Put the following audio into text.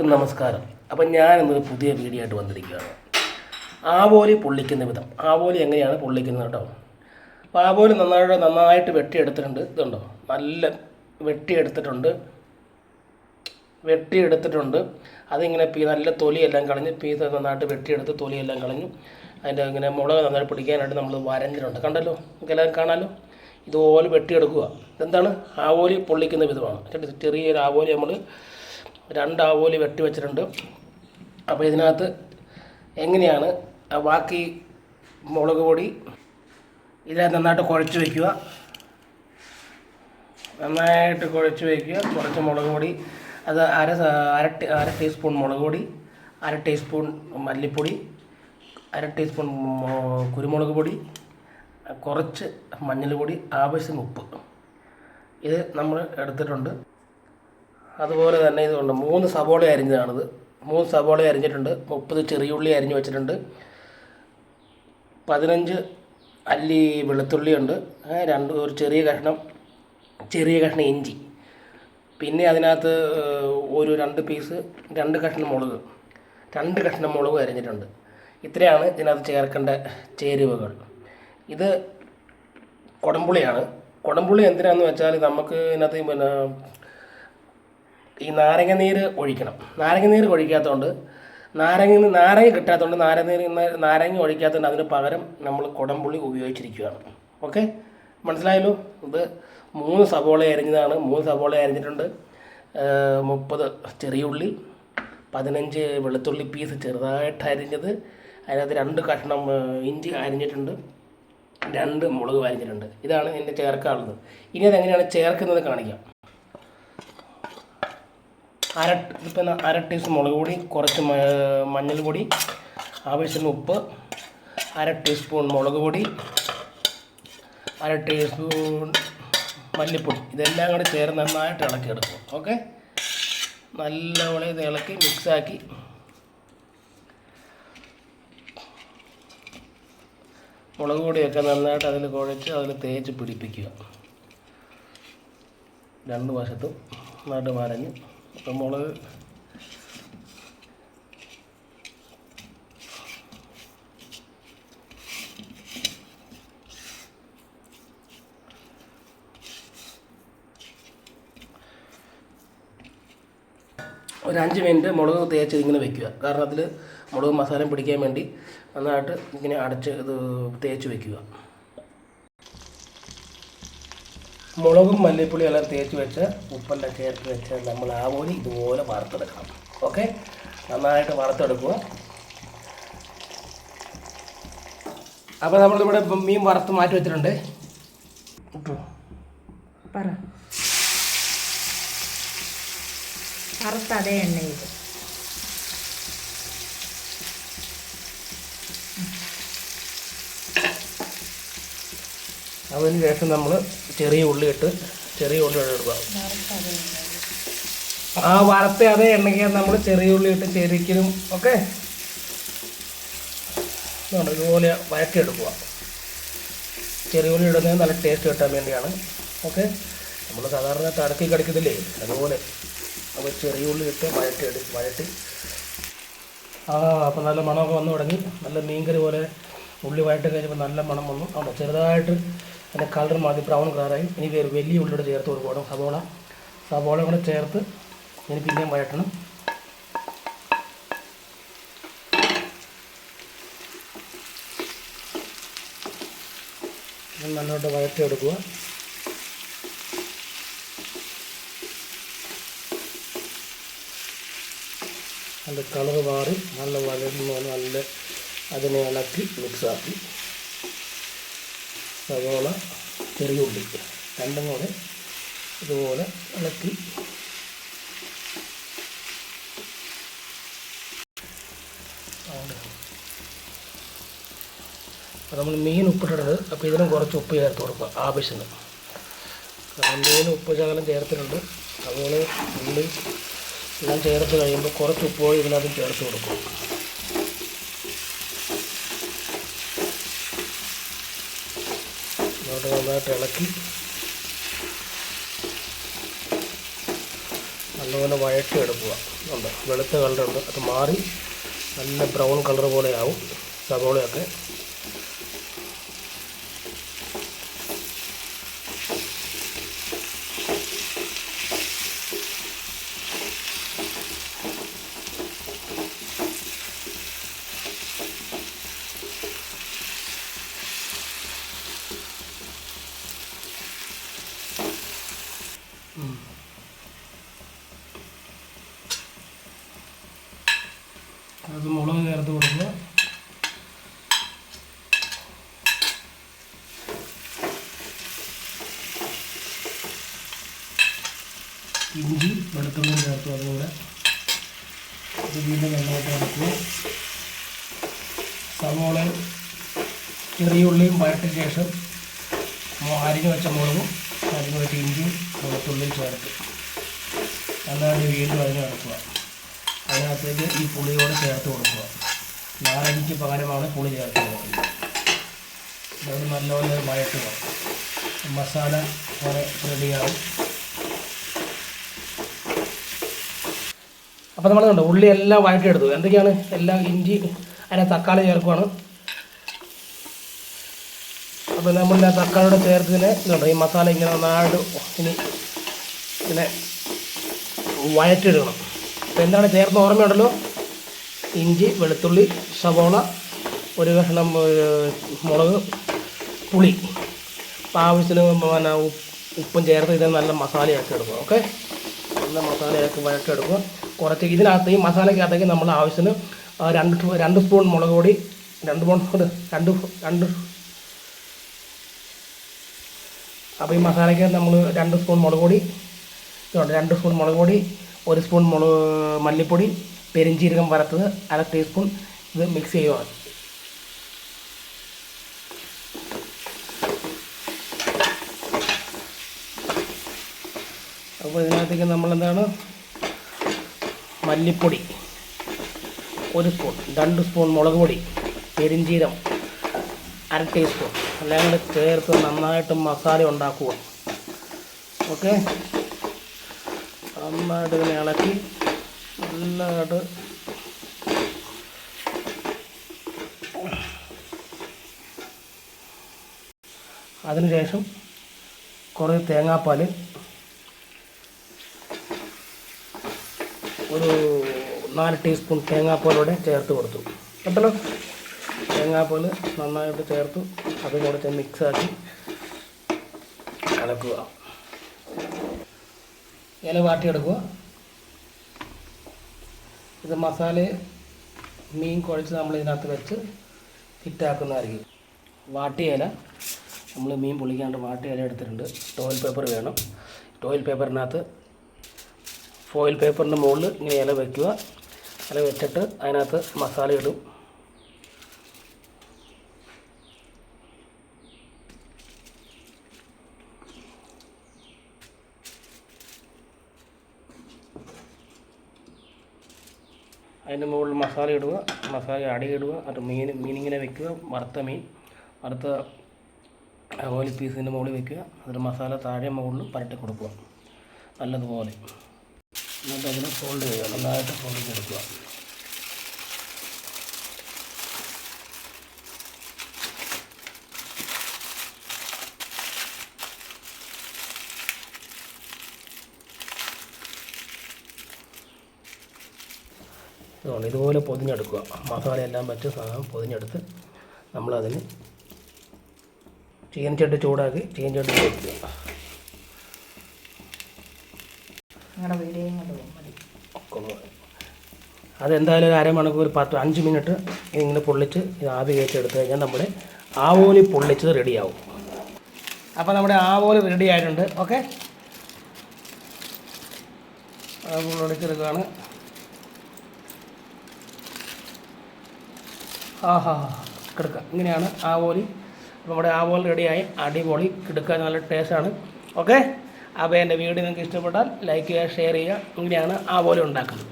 എല്ലാവർക്കും നമസ്കാരം. അപ്പം ഞാൻ ഇന്നൊരു പുതിയ വീഡിയോ ആയിട്ട് വന്നിരിക്കുകയാണ്. ആവോലി പൊള്ളിക്കുന്ന വിധം. ആവോലി എങ്ങനെയാണ് പൊള്ളിക്കുന്നത് കേട്ടോ? അപ്പോൾ ആവോലി നന്നായിട്ട് നന്നായിട്ട് വെട്ടിയെടുത്തിട്ടുണ്ട്. ഇതുണ്ടോ? നല്ല വെട്ടിയെടുത്തിട്ടുണ്ട്. വെട്ടിയെടുത്തിട്ടുണ്ട്. അതിങ്ങനെ പീ നല്ല തൊലിയെല്ലാം കളഞ്ഞ് പീസ് നന്നായിട്ട് വെട്ടിയെടുത്ത് തൊലിയെല്ലാം കളഞ്ഞു. അതിന്റെ ഇങ്ങനെ മുളക് നന്നായിട്ട് പിടിക്കാനായിട്ട് നമ്മൾ വരഞ്ഞിട്ടുണ്ട്. കണ്ടല്ലോ? നമുക്കെല്ലാം കാണാമല്ലോ ഇതുപോലെ വെട്ടിയെടുക്കുക. ഇതെന്താണ്? ആവോലി പൊള്ളിക്കുന്ന വിധമാണ്. ചെറിയ- ചെറിയൊരു ആവോലി നമ്മൾ രണ്ട് ആവോലി വെട്ടി വെച്ചിട്ടുണ്ട്. അപ്പോൾ ഇതിനകത്ത് എങ്ങനെയാണ് ബാക്കി മുളക് പൊടി ഇതിനകത്ത് നന്നായിട്ട് കുഴച്ച് വയ്ക്കുക നന്നായിട്ട് കുഴച്ച് വയ്ക്കുക കുറച്ച് മുളക് പൊടി അത് അര അര അര ടീസ്പൂൺ മുളക് പൊടി അര ടീസ്പൂൺ മല്ലിപ്പൊടി അര ടീസ്പൂൺ കുരുമുളക് പൊടി കുറച്ച് മഞ്ഞൾ പൊടി ആവശ്യത്തിന് ഉപ്പ്. ഇത് നമ്മൾ എടുത്തിട്ടുണ്ട്. അതുപോലെ തന്നെ ഇതുകൊണ്ട് മൂന്ന് സവോള അരിഞ്ഞതാണിത്. മൂന്ന് സവോള അരിഞ്ഞിട്ടുണ്ട്. മുപ്പത് ചെറിയുള്ളി അരിഞ്ഞു വെച്ചിട്ടുണ്ട്. പതിനഞ്ച് അല്ലി വെളുത്തുള്ളിയുണ്ട് രണ്ട് ഒരു ചെറിയ കഷ്ണം ചെറിയ കഷ്ണം ഇഞ്ചി. പിന്നെ അതിനകത്ത് ഒരു രണ്ട് പീസ് രണ്ട് കഷ്ണം മുളക് രണ്ട് കഷ്ണം മുളക് അരിഞ്ഞിട്ടുണ്ട്. ഇത്രയാണ് ഇതിനകത്ത് ചേർക്കേണ്ട ചേരുവകൾ. ഇത് കുടംപുളിയാണ്. കുടംപുളി എന്തിനാണെന്ന് വെച്ചാൽ നമുക്ക് ഇതിനകത്ത് പിന്നെ ഈ നാരങ്ങ നീര് ഒഴിക്കണം. നാരങ്ങ നീര് ഒഴിക്കാത്തതുകൊണ്ട് നാരങ്ങ നാരങ്ങ കിട്ടാത്തതുകൊണ്ട് നാരങ്ങ നീര് നാരങ്ങ ഒഴിക്കാത്തതുകൊണ്ട് അതിന് പകരം നമ്മൾ കുടംപുളി ഉപയോഗിച്ചിരിക്കുകയാണ്. ഓക്കെ? മനസ്സിലായല്ലോ? ഇത് മൂന്ന് സവോള അരിഞ്ഞതാണ്. മൂന്ന് സവോള അരിഞ്ഞിട്ടുണ്ട്. മുപ്പത് ചെറിയ ഉള്ളി പതിനഞ്ച് വെളുത്തുള്ളി പീസ് ചെറുതായിട്ട് അരിഞ്ഞത്. അതിനകത്ത് രണ്ട് കഷ്ണം ഇഞ്ചി അരിഞ്ഞിട്ടുണ്ട്. രണ്ട് മുളക് അരിഞ്ഞിട്ടുണ്ട്. ഇതാണ് എന്റെ ചേർക്കാനുള്ളത്. ഇനി അതെങ്ങനെയാണ് ചേർക്കുന്നത് കാണിക്കാം. അര ഇപ്പം അര ടീസ്പൂൺ മുളക് പൊടി കുറച്ച് മഞ്ഞൾ പൊടി ആവശ്യത്തിന് ഉപ്പ് അര ടീസ്പൂൺ മുളക് പൊടി അര ടീസ്പൂൺ മല്ലിപ്പൊടി. ഇതെല്ലാം കൂടി ചേർന്ന് നന്നായിട്ട് ഇളക്കിയെടുക്കും. ഓക്കെ? നല്ലപോലെ ഇത് ഇളക്കി മിക്സാക്കി. മുളക് പൊടിയൊക്കെ നന്നായിട്ട് അതിൽ കുഴച്ച് അതിൽ തേച്ച് പിടിപ്പിക്കുക. രണ്ട് വശത്തും നന്നായിട്ട് വരഞ്ഞ് നമ്മൾ ഒരു അഞ്ച് മിനിറ്റ് മുളക് തേച്ച് ഇങ്ങനെ വെക്കുക. കാരണം മുളക് മസാല പിടിക്കാൻ വേണ്ടി നന്നായിട്ട് ഇങ്ങനെ അടച്ച് ഇത് തേച്ച് വെക്കുക. മുളകും മല്ലിപ്പൊടി എല്ലാം തേച്ച് വെച്ച് ഉപ്പെല്ലാം ചേർത്ത് വെച്ച് നമ്മൾ ആവോലി ഇതുപോലെ വറുത്തെടുക്കണം. ഓക്കെ നന്നായിട്ട് വറുത്തെടുക്കുക. അപ്പോൾ നമ്മളിവിടെ മീൻ വറുത്ത് മാറ്റി വെച്ചിട്ടുണ്ട്. പറ. വറുത്ത അതേ എണ്ണയിൽ. അതിന് ശേഷം നമ്മൾ ചെറിയ ഉള്ളി ഇട്ട് ചെറിയ ഉള്ളി എടുക്കുക. ആ വറുത്ത അതേ എണ്ണയ്ക്ക് നമ്മൾ ചെറിയ ഉള്ളി ഇട്ട് ചെരിക്കലും ഒക്കെ ഇതുപോലെ വഴറ്റിയെടുക്കുക. ചെറിയ ഉള്ളി ഇടുന്നത് നല്ല ടേസ്റ്റ് കിട്ടാൻ വേണ്ടിയാണ് ഓക്കെ? നമ്മൾ സാധാരണ തടക്കി കടിക്കത്തില്ലേ അതുപോലെ അപ്പോൾ ചെറിയ ഉള്ളി ഇട്ട് എടുത്ത് വഴറ്റി. ആ അപ്പോൾ നല്ല മണമൊക്കെ വന്നു തുടങ്ങി. നല്ല മീൻകറി പോലെ ഉള്ളി വഴറ്റി കഴിഞ്ഞപ്പോൾ നല്ല മണം വന്നു. അപ്പോൾ ചെറുതായിട്ട് അതിന്റെ കളർ മാറി ബ്രൗൺ കളറായി. ഇനി വലിയ ഉള്ളിയുടെ ചേർത്ത് കൊടുക്കണം സവോള. സവോള കൂടെ ചേർത്ത് ഇനി പിന്നെയും വഴട്ടണം നല്ലോട്ട് വഴറ്റിയെടുക്കുക. നല്ല കളർ മാറി നല്ല വഴന്ന് നല്ല അതിനെ ഇളക്കി മിക്സാക്കി സവോള ചെറിയ ഉള്ളി രണ്ടും കൂടെ ഇതുപോലെ ഇളക്കി. അപ്പോൾ നമ്മൾ മീൻ ഉപ്പിട്ടിട്ടുണ്ട് അപ്പോൾ ഇതിനും കുറച്ച് ഉപ്പ് ചേർത്ത് കൊടുക്കുക ആവശ്യത്തിന്. കാരണം മീൻ ഉപ്പ് ശകലം ചേർത്തിട്ടുണ്ട്. അതുപോലെ ഉള്ളി എല്ലാം ചേർത്ത് കഴിയുമ്പോൾ കുറച്ച് ഉപ്പ് ഇതിനകത്ത് ചേർത്ത് കൊടുക്കും. ഇങ്ങോട്ട് നന്നായിട്ട് ഇളക്കി. നല്ല നല്ലപോലെ വഴട്ടി എടുക്കുക. ഉണ്ട്. വെളുത്ത കളറുണ്ട് അത് മാറി നല്ല ബ്രൗൺ കളർ പോലെയാവും. സവോളയൊക്കെ. അത് മുളക് ചേർത്ത് കൊടുക്കുക. ഇഞ്ചി വെളുത്തുള്ളി ചേർത്ത് അതുകൂടെ. ഇത് വീണ്ടും നന്നായിട്ട് ഇളക്കുക സവോളയും ചെറിയ ഉള്ളിയും വഴറ്റിയ ശേഷം അരിഞ്ഞു വെച്ച മുളകും അരിഞ്ഞു വെച്ച ഇഞ്ചിയും വെളുത്തുള്ളിയും ചേർത്ത്. നന്നായിട്ട് വീണ്ടും അരിഞ്ഞ് ഇളക്കുക അതിനകത്തേക്ക് ഈ പുളിയോട് ചേർത്ത് കൊടുക്കുക. നാരങ്ങയ്ക്ക് പകരമാണ് പുളി ചേർത്ത് കൊടുക്കുന്നത്. അത് നല്ലപോലെ വഴറ്റുക. മസാല കുറെ റെഡിയാവും. അപ്പോൾ നമ്മൾ കണ്ടോ ഉള്ളി എല്ലാം വഴറ്റിയെടുത്തു. എന്തൊക്കെയാണ്? എല്ലാം ഇഞ്ചി അതിനെ തക്കാളി ചേർക്കുവാണ്. അപ്പോൾ നമ്മൾ ആ തക്കാളിയുടെ ചേർത്തതിന് ഇതുണ്ട് ഈ മസാല ഇങ്ങനെ നന്നായിട്ട് ഇനി ഇങ്ങനെ വഴറ്റിയെടുക്കണം. അപ്പോൾ എന്താണ് ചേർത്ത് ഓർമ്മയുണ്ടല്ലോ? ഇഞ്ചി വെളുത്തുള്ളി സവോള ഒരു കഷ്ണം മുളക് പുളി. അപ്പോൾ ആവശ്യത്തിന് പിന്നെ ഉപ്പ് ചേർത്ത് ഇത് നല്ല മസാലയാക്കി എടുക്കുക ഓക്കെ? നല്ല മസാലയാക്കി എടുക്കും കുറച്ച് ഇതിനകത്ത് ഈ മസാലയ്ക്കകത്തേക്ക് നമ്മൾ ആവശ്യത്തിന് രണ്ട് രണ്ട് സ്പൂൺ മുളക് പൊടി രണ്ട് സ്പൂൺ രണ്ട് രണ്ട് അപ്പോൾ ഈ മസാലയ്ക്ക് നമ്മൾ രണ്ട് സ്പൂൺ മുളക് പൊടി രണ്ട് സ്പൂൺ മുളക് പൊടി ഒരു സ്പൂൺ മുളക് മല്ലിപ്പൊടി പെരിഞ്ചീരകം വറുത്തത് അര ടീസ്പൂൺ ഇത് മിക്സ് ചെയ്യുക അപ്പോൾ ഇതിനകത്തേക്ക് നമ്മളെന്താണ്? മല്ലിപ്പൊടി. ഒരു സ്പൂൺ രണ്ട് സ്പൂൺ മുളക് പൊടി പെരിഞ്ചീരം അര ടീസ്പൂൺ എല്ലാം കൂടെ ചേർത്ത് നന്നായിട്ട് മസാല ഉണ്ടാക്കുക ഓക്കെ? നന്നായിട്ട് ഇങ്ങനെ ഇളക്കി. നല്ലതായിട്ട് അതിനുശേഷം കുറേ തേങ്ങാപ്പാൽ ഒരു നാല് ടീസ്പൂൺ തേങ്ങാപ്പാലൂടെ ചേർത്ത് കൊടുത്തു. കേട്ടല്ലോ തേങ്ങാപ്പാൽ നന്നായിട്ട് ചേർത്തു. അതും കൂടെ മിക്സാക്കി ഇളക്കുക. ഇല വാട്ടിയെടുക്കുക ഇത് മസാല മീൻ കുഴച്ച് നമ്മൾ ഇതിനകത്ത് വെച്ച് ഫിറ്റാക്കുന്നതായിരിക്കും വാട്ടിയ ഇല നമ്മൾ മീൻ പൊളിക്കാണ്ട് വാട്ടിയ ഇല എടുത്തിട്ടുണ്ട്. ടോയിൽ പേപ്പർ വേണം. ടോയിൽ പേപ്പറിനകത്ത് ഫോയിൽ പേപ്പറിന്റെ മുകളിൽ ഇങ്ങനെ ഇല വെക്കുക. ഇല വെച്ചിട്ട് അതിനകത്ത് മസാല ഇടും. അതിന്റെ മുകളിൽ മസാല ഇടുക മസാല അടിയിടുക അത് മീൻ മീനിങ്ങനെ വെക്കുക വറുത്ത മീൻ വറുത്ത ഓലി പീസിന്റെ മുകളിൽ വെക്കുക അതിൽ മസാല താഴെ മുകളിൽ പരട്ടി കൊടുക്കുക. നല്ലതുപോലെ. എന്നിട്ട് അതിനെ ഫോൾഡ് ചെയ്യുക നന്നായിട്ട് ഫോൾഡ് ചെയ്തെടുക്കുക. ഇതുകൊണ്ട് ഇതുപോലെ പൊതിഞ്ഞെടുക്കുക. മസാല എല്ലാം വെച്ച് സാധനം പൊതിഞ്ഞെടുത്ത് നമ്മളതിന് ചട്ടി ചൂടാക്കി വയ്ക്കുക വീഡിയോ കൊണ്ട് മതി. അതെന്തായാലും ഒരു അരമണിക്കൂർ പത്ത് അഞ്ച് മിനിറ്റ് ഇങ്ങനെ പൊള്ളിച്ച് ഇത് ആവി കയറ്റിയെടുത്ത് കഴിഞ്ഞാൽ നമ്മുടെ ആവോലി പൊള്ളിച്ചത് റെഡിയാവും. അപ്പോൾ നമ്മുടെ ആവോലി റെഡി ആയിട്ടുണ്ട്. ഓക്കെ? പൊള്ളിച്ചെടുക്കുകയാണ് ആഹാ കിടക്കുക. ഇങ്ങനെയാണ് ആവോലി നമ്മുടെ ആവോലി റെഡിയായി. അടിപൊളി കിടക്കുക നല്ല ടേസ്റ്റാണ് ഓക്കെ അപ്പോൾ എന്റെ വീഡിയോ നിങ്ങൾക്ക് ഇഷ്ടപ്പെട്ടാൽ ലൈക്ക് ചെയ്യുക ഷെയർ ചെയ്യുക. ഇങ്ങനെയാണ് ആവോലി ഉണ്ടാക്കുന്നത്.